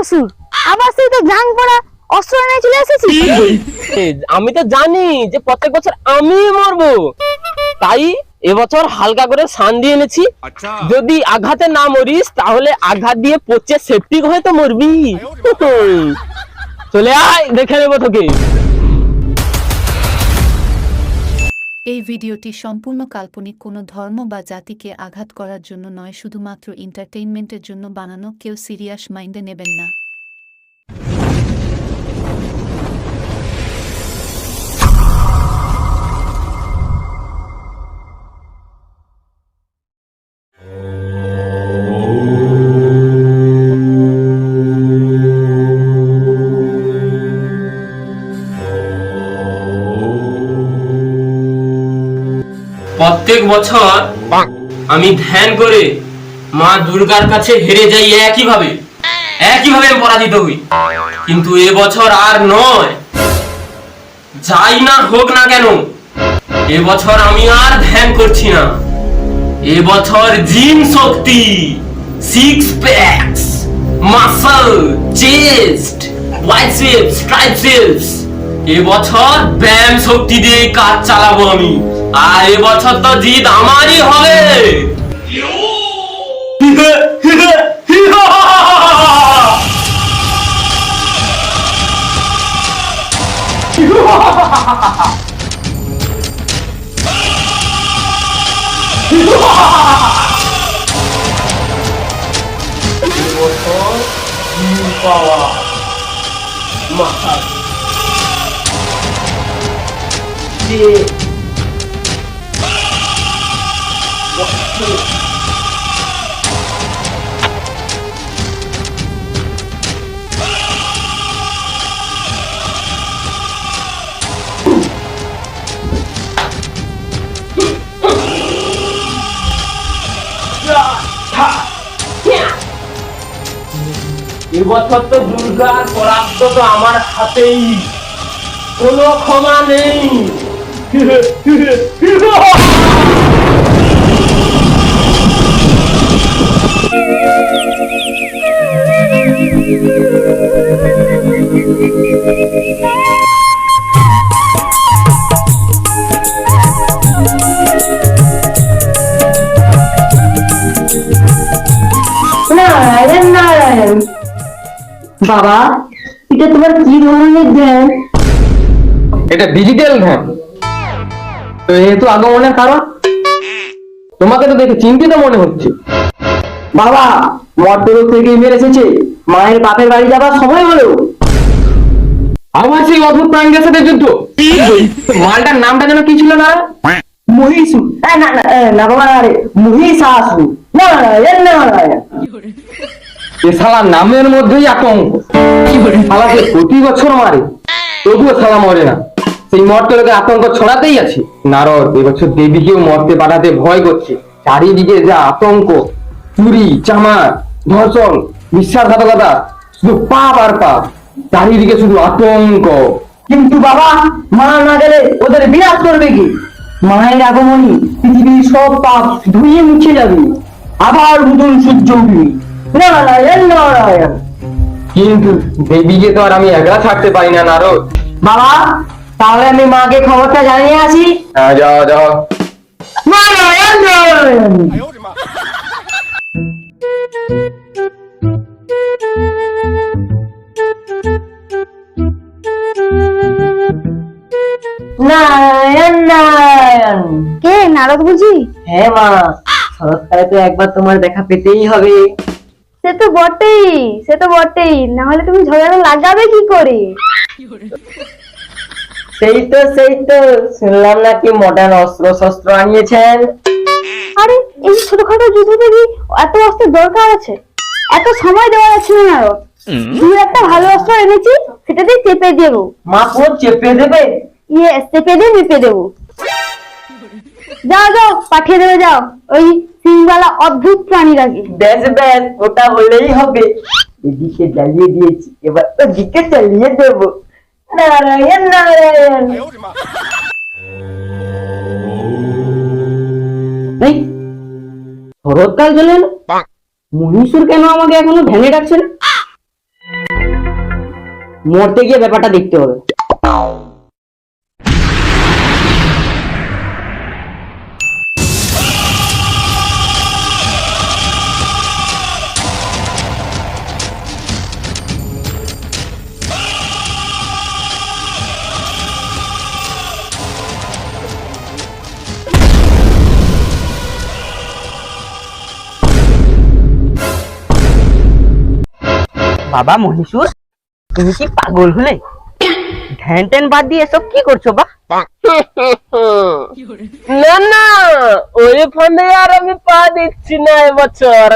অসুর আবার সেই তো জাং পড়া অস্ত্র নিয়ে চলে এসেছি আমি তো জানি যে প্রত্যেক বছর আমি মরবো। তাই এবছর হালকা করে সান দিয়ে এনেছি। যদি আঘাতে না মরিস তাহলে আঘাত দিয়ে পচে সেফটি হয়ে তো মরবি। চলে আয় দেখে নেব তোকে। এই ভিডিওটি সম্পূর্ণ কাল্পনিক, কোনো ধর্ম বা জাতিকে আঘাত করার জন্য নয়, শুধুমাত্র এন্টারটেইনমেন্টের জন্য বানানো। কেউ সিরিয়াস মাইন্ডে নেবেন না। প্রত্যেক বছর আমি ধ্যান করে মা দুর্গার কাছে হেরে যাই একই ভাবে একই ভাবে আমি পরাজিত হই। কিন্তু এ বছর আর নয়। যাই না হোক না কেন এ বছর আমি আর ধ্যান করছি না। এ বছর জিম শক্তি six packs muscle chest biceps triceps এ বছর ব্যায়াম শক্তি দিয়ে কাজ চালাবো আমি। আর এ বছর তো জিত আমারই হবে। এবছর তো দুর্গার পরাস্ত তো আমার হাতেই। কোনো ক্ষমা নেই। বাবা এটা তোমার কি ধরনের ধ্যান? এটা ডিজিটাল ধ্যান। তো যেহেতু আগমনের কারণ তোমাকে তো দেখে চিন্তিত মনে হচ্ছে। বাবা মর্তলোক থেকে ইমেল এসেছে মায়ের বাপের বাড়ি যাবার সময় হলো। আবার সেই অদ্ভুত প্রাণীদের সাথে যুদ্ধ মালটার নামটা যেন কি ছিল না? মহিষু। না না না বাবা না রে মহিষাসু নারায়ণ নারায়ণ এ নামের মধ্যেই আতঙ্ক। প্রতি বছর মারে, তবুও মরে না। সেই আতঙ্ক ছড়াতেই আছে। নারদ, এবছর দেবীকেও মরতে পাঠাতে ভয় করছে। চারিদিকে যা আতঙ্ক, চুরি, চামার, ধর্ষণ বিশ্বাসঘাতকতা শুধু পাপ আর পাপ। চারিদিকে শুধু আতঙ্ক। কিন্তু বাবা, মা না গেলে ওদের বিনাশ করবে কি? মায়ের আগমনী পৃথিবীর সব পাপ ধুয়ে মুছে যাবে। আবার নতুন সূর্য উঠবে। নারায়ণ নারায়ণ। কিন্তু দেবীকে তো আর আমি একলা থাকতে পারি না নারদ। বাবা তাহলে আমি মাকে খবরটা জানিয়ে আসি? হ্যাঁ যাও যাও। নারায়ণ নারায়ণ। নারায়ণ নারায়ণ। কে নারদ বুঝি? হ্যাঁ মা। শরৎকালে তো একবার তোমার দেখা পেতেই হবে। সে তো বটেই সে তো বটেই। না হলে তুমি ঝগড়া লাগাবে কি করে? সেই তো সেই তো। শুনলাম নাকি মডার্ন অস্ত্র শস্ত্র আনিয়েছেন। আরে এই ছোটখাটো যুদ্ধ থেকে এত অস্ত্রের দরকার আছে। এত সময় দেওয়া যাচ্ছে না নারদ দু একটা ভালো অস্ত্র এনেছি সেটা দিয়ে চেপে দেবো। মা পুরো চেপে দেবে? ইয়ে চেপে দিয়ে মেপে দেবো। যাও যাও পাঠিয়ে দেবে যাও। ওই সিংবালা অদ্ভুত প্রাণীরাকে ব্যাস ব্যাস ওটা হলেই হবে। এদিকে জ্বালিয়ে দিয়েছি এবার ওদিকে চালিয়ে দেবো। নারায়ণ নারায়ণ। শরৎকাল চলে এলো। মহীশূর কেন আমাকে এখনও ধ্যানে ডাকছে না? মরতে গিয়ে ব্যাপারটা দেখতে হবে। বাবা মহিষুর, তুমি কি পাগল হলে? ধ্যান ট্যান বাদ দিয়ে এসব কি করছ বা? না না, ওই ফান্ডে আর আমি পা দিচ্ছি না এবছর।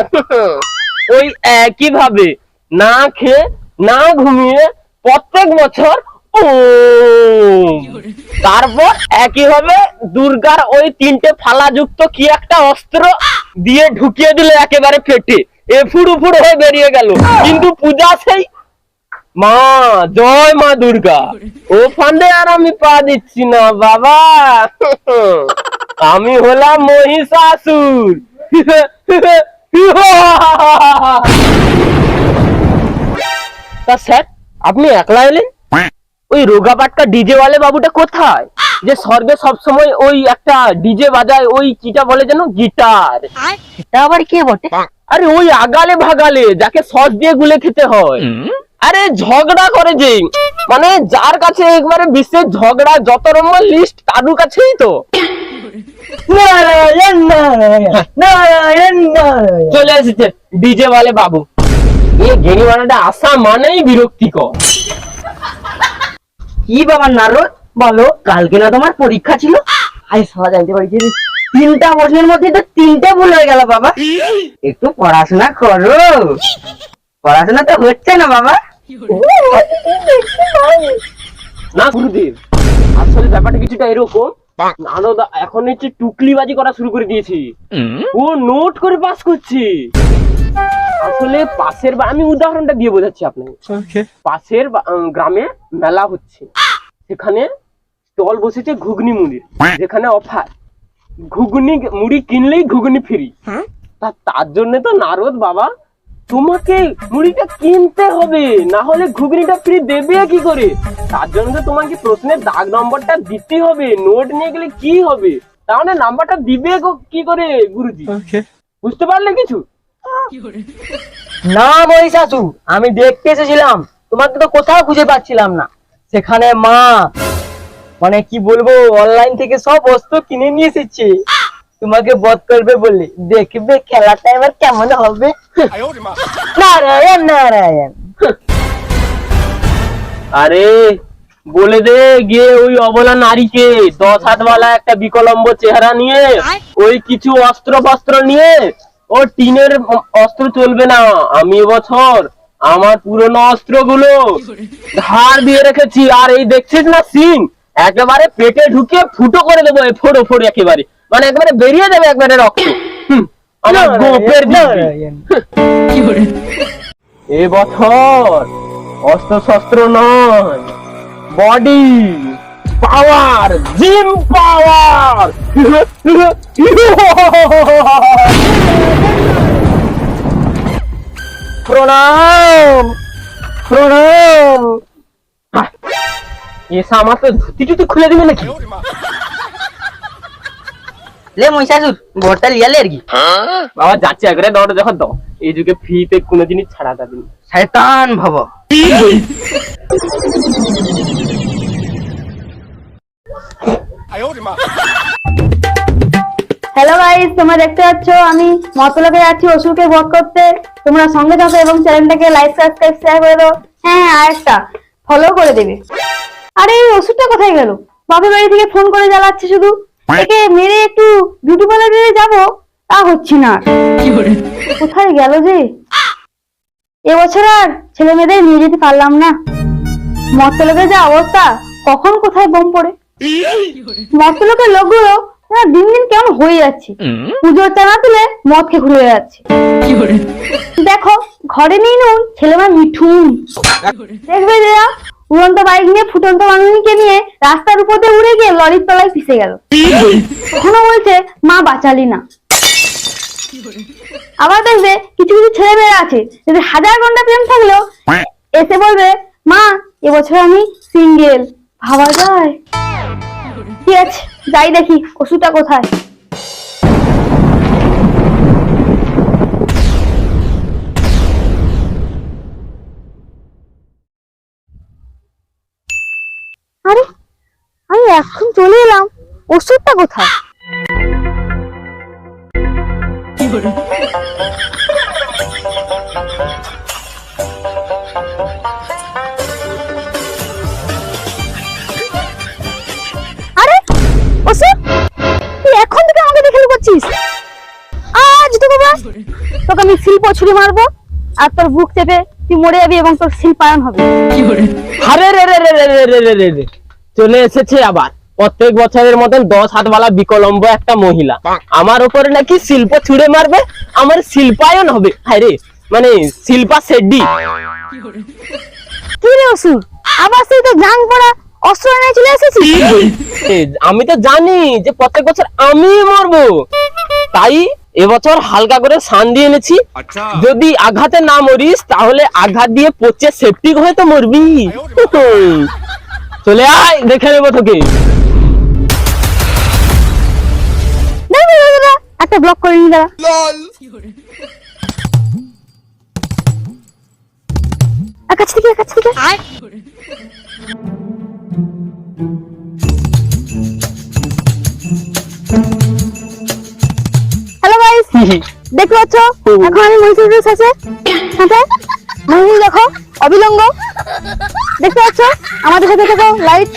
ওই একই ভাবে না খেয়ে, না ঘুমিয়ে প্রত্যেক বছর ও তারপর একই ভাবে দুর্গার ওই তিনটে ফালাযুক্ত কি একটা অস্ত্র দিয়ে ঢুকিয়ে দিলে একেবারে পেটে এ ফুড়ু হয়ে বেরিয়ে গেল। কিন্তু পূজা সেই, মা, জয় মা দুর্গা। ও ফান্ডে আর আমি পা দিচ্ছি না, বাবা। আমি হলাম মহিষাসুর। তা স্যার, আপনি একলা এলেন? ওই রোগাপাটকা ডিজে ওয়ালে বাবুটা কোথায়? যে স্বর্গে সবসময় ওই একটা ডিজে বাজায়, ওই কিটা বলে যেন? গিটার। আবার কে বটে? আরে ওই আগালে ভাগালে যাকে সস দিয়ে গুলে খেতে হয়। আরে ঝগড়া করে যে মানে যার কাছে একবারে বিশ্বের ঝগড়া যত নম্বর লিস্ট তার কাছেই তো। নারায়ণ নারায়ণ চলে এসেছে ডিজে বলে বাবু। এই এ গেনিমানাটা আসা মানেই বিরক্তিকর। কি বাবা নারদ? বলো কালকে না তোমার পরীক্ষা ছিল? আই সবাই জানতে পারছি যে তিনটা প্রশ্নের মধ্যে তো তিনটে ভুল হয়ে গেল বাবা। একটু পড়াশোনা করো। পড়াশোনা তো হচ্ছে না বাবা। না গুরুদেব আসলে ব্যাপারটা কিছুটা এরকম। নানদা এখন হচ্ছে টুকলিবাজি করা শুরু করে দিয়েছে। ও নোট করে পাস করছে। আসলে পাশের বা- আমি উদাহরণটা দিয়ে বোঝাচ্ছি আপনাকে। পাশের বা- গ্রামে মেলা হচ্ছে। সেখানে স্টল বসেছে ঘুগনি মুড়ির। যেখানে অফার। ঘুগনি মুড়ি কিনলেই ঘুগনি ফ্রি তা তার জন্য তো নারদ বাবা তোমাকে মুড়িটা কিনতে হবে না হলে ঘুগনিটা ফ্রি দেবে কি করে? তার জন্য তো তোমাকে প্রশ্নের দাগ নম্বরটা দিতে হবে নোট নিয়ে গেলে কি হবে? তাহলে নাম্বারটা দিবে গো- কি করে গুরুজি? বুঝতে পারলে কিছু? না মহিষাসু আমি দেখতে এসেছিলাম তোমাকে তো কোথাও খুঁজে পাচ্ছিলাম না। সেখানে মা মানে কি বলব অনলাইন থেকে সব বস্তু কিনে নিয়ে এসেছে। তোমাকে বধ করবে বলে দেখবে খেলাটা এবার কেমন হবে? নারায়ণ নারায়ণ। আরে, বলে দে, গিয়ে ওই অবলা নারীকে, দশ হাতওয়ালা একটা বিকলম্ব চেহারা নিয়ে, ওই কিছু অস্ত্র ফস্ত্র নিয়ে, ও টিনের অস্ত্র চলবে না। আমি এবছর আমার পুরনো অস্ত্রগুলো ধার দিয়ে রেখেছি। আর এই দেখছিস না সিন একেবারে পেটে ঢুকিয়ে ফুটো করে দেবো ফোড়ো ফোড়ো একেবারে। মানে একেবারে বেরিয়ে যাবে একবারে রক্ত। আমার গোপের। নারায়ণ এবছর অস্ত্র শস্ত্র নয় বডি পাওয়ার জিম পাওয়ার প্রণাম প্রণাম। এসা আমার তো ধুতি টুতি খুলে দিবে নাকি? লে মহিষাসুর ভোটটা লিয়ালে আর কি। বাবা যাচ্ছে একবারে যখন দাও। এই যুগে ফ্রিতে কোনো জিনিস ছাড়া যাবে না। শয়তান ভব। হ্যালো গাইস তোমরা দেখতে পাচ্ছ আমি মতলবে যাচ্ছি অসুরকে বধ করতে। তোমরা সঙ্গে থাকো এবং চ্যানেলটাকে লাইক সাবস্ক্রাইব শেয়ার করে দাও। হ্যাঁ আর একটা ফলো করে দেবে। আরে এই ওষুধটা কোথায় গেল? বাপের বাড়ি থেকে ফোন করে জ্বালাচ্ছে শুধু। একে মেরে একটু বিউটি পার্লারে যাব? তা হচ্ছে না। কোথায় গেল যে? এবছর আর ছেলে মেয়েদের নিয়ে যেতে পারলাম না। মতলবের যা অবস্থা কখন কোথায় বোম পড়ে? মতলবের লোকগুলো না দিন দিন কেমন হয়ে যাচ্ছে। পুজোর চানা তুলে মদ খেয়ে ঘুরে যাচ্ছে দেখো ঘরে নেই নুন ছেলেমা মিঠুন। দেখবে যারা উড়ন্ত বাইক নিয়ে, ফুটন্ত মানুষকে নিয়ে রাস্তার উপর দিয়ে উড়ে গিয়ে লরির তলায় পিষে গেল। এখনও বলছে, মা, বাঁচালি না। আবার দেখবে কিছু কিছু ছেলে মেয়েরা আছে যদি হাজার ঘণ্টা প্রেম থাকলেও এসে বলবে, মা, এবছর আমি সিঙ্গেল। ভাবা যায়। ঠিক আছে, যাই দেখি, ওষুধটা কোথায়? এখন চলে এলাম। ওষুধটা কোথায়? আরে, ওষুধ? তুই এখন থেকে আমাকে দেখে লুকাচ্ছিস আজ তোকে আমি শিল্প ছুরি মারবো, আর তোর বুক চেপে তুই মরে যাবি এবং তোর শিল্পায়ন হবে। আরে রে রে রে রে রে রে রে। চলে এসেছে আবার। প্রত্যেক বছরের মতন দশ হাতওয়ালা বিকলম্ব একটা মহিলা। আমার উপরে নাকি শিল্প ছুড়ে মারবে? আমার শিল্পায়ন হবে। আরে মানে শিল্পা শেড্ডি। কি রে অসুর? আবার সেই তো জাং পড়া অস্ত্র নিয়ে চলে এসেছিস? এ, আমি তো জানি যে প্রত্যেক বছর আমি মরবো। তাই এবছর হালকা করে শান দিয়ে এনেছি। যদি আঘাতে না মরিস তাহলে আঘাত দিয়ে পচে সেপটিক হয়ে তো মরবি। চলে আয় দেখে নেব তোকে। দাঁড়া, দাঁড়া, দাঁড়া, একটা ব্লক করে নি দাঁড়া। আর থেকে কাছ থেকে হ্যালো গাইস দেখতে পাচ্ছ? এখন আমি মহিষের সাথে দেখো অবিলম্ব। দেখতে পাচ্ছ? আমাদের সাথে দেখো লাইক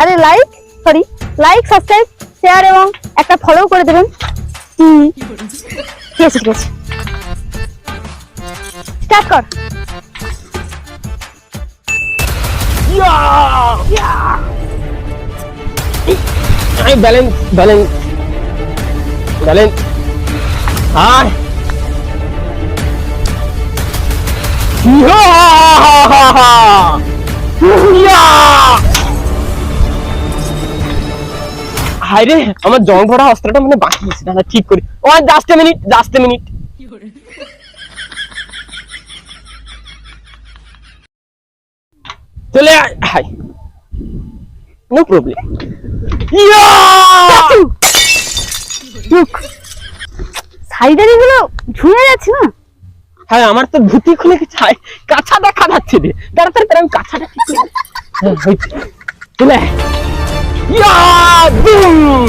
আরে like sorry like subscribe share এবং একটা ফলো করে দেবেন। ঠিক আছে ঠিক আছে। স্টার্ট কর। Balance balance balance. আয়। ইয়া! ইয়া! হায় রে আমার জং ভরা অস্ত্রটা মানে বাকি আছে দাদা ঠিক করি। ও জাস্ট মিনিট জাস্ট মিনিট চলে হাই। No problem yeah! এগুলো ঝুলে যাচ্ছে না? হ্যাঁ আমার তো ধুতি খুলে চাই কাছা দেখা যাচ্ছে রে। তাড়াতাড়ি তাড়াতাড়ি আমি কাছাটা ঠিক হ্যাঁ, হয়েছে। Yeah boom!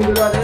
Thank you.